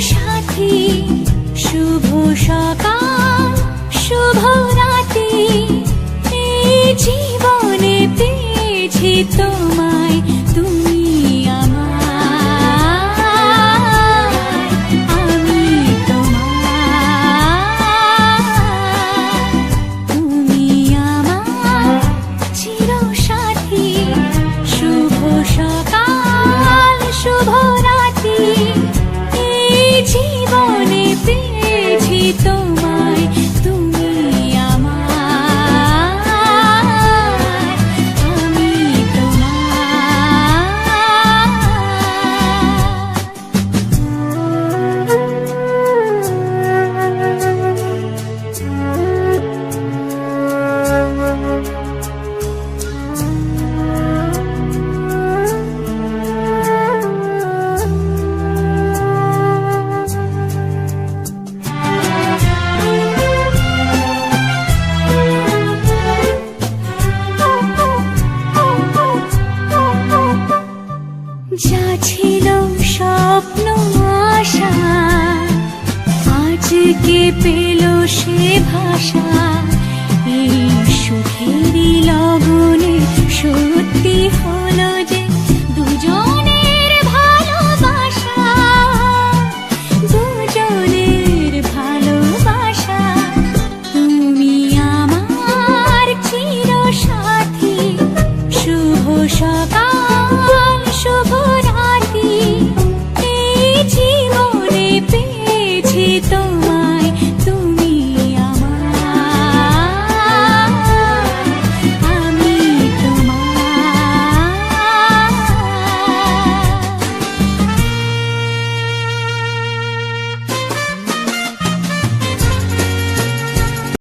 সাথী শুভ সকাল শুভ রাতি। জীবনে পেয়েছি তোমার পেয়েছি স্বপ্ন আশা। আজকে পেল সে ভাষা? এই